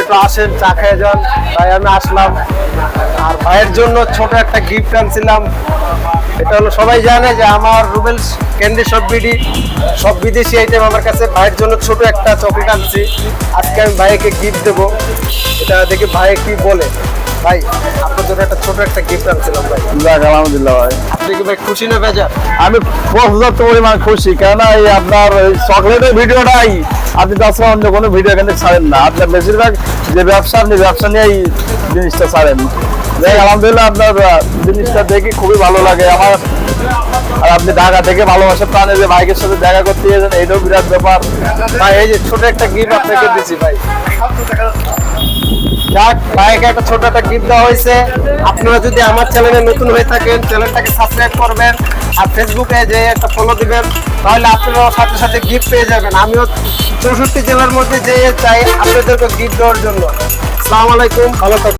একটু আসেন, চা খেয়ে যান। তাই আমি আসলাম। আর ভাইয়ের জন্য ছোট একটা গিফট আনছিলাম। এটা হলো, সবাই জানে যে আমার রুবেলস ক্যান্ডি সব বিডি, সব বিদেশি আইটেম আমার কাছে। ভাইয়ের জন্য ছোট একটা চকলেট আনছি। আজকে আমি ভাইকে গিফট দেবো। এটা দেখি ভাই কি বলে। ভাই আপনার জন্য একটা ছোট একটা গিফট আনছিলাম ভাই। যাক আলহামদুলিল্লাহ ভাই। আপনি কি ভাই খুশি না বেজার? আমি পর্যাপ্ত পরিমাণ খুশি কেননা এই আপনার এই চকলেটের ভিডিওটাই আপনি তাছাড়া অন্য কোনো ভিডিও এখানে ছাড়েন না। আপনার বেশিরভাগ যে ব্যবসা আপনি ব্যবসা নিয়েই জিনিসটা ছাড়েন। যাই আলহামদুলিল্লাহ আপনার জিনিসটা দেখে খুবই ভালো লাগে। আমার আর আপনি ঢাকা থেকে ভালোবাসা প্রাণে যে ভাইকের সাথে দেখা করতে গেছেন এটাও বিরাট ব্যাপার। ভাই এই যে ছোট একটা গিফট আপনাকে দিচ্ছি ভাই। যাক, ভাইকে একটা ছোট একটা গিফট দেওয়া হয়েছে। আপনারা যদি আমার চ্যানেলে নতুন হয়ে থাকেন চ্যানেলটাকে সাবস্ক্রাইব করবেন আর ফেসবুকে যে একটা ফলো দিবেন, তাহলে আপনারাও সাথে সাথে গিফট পেয়ে যাবেন। আমিও চৌষট্টি জেলার মধ্যে যেয়ে চাই আপনাদেরকে গিফট দেওয়ার জন্য। আসসালামু আলাইকুম, ভালো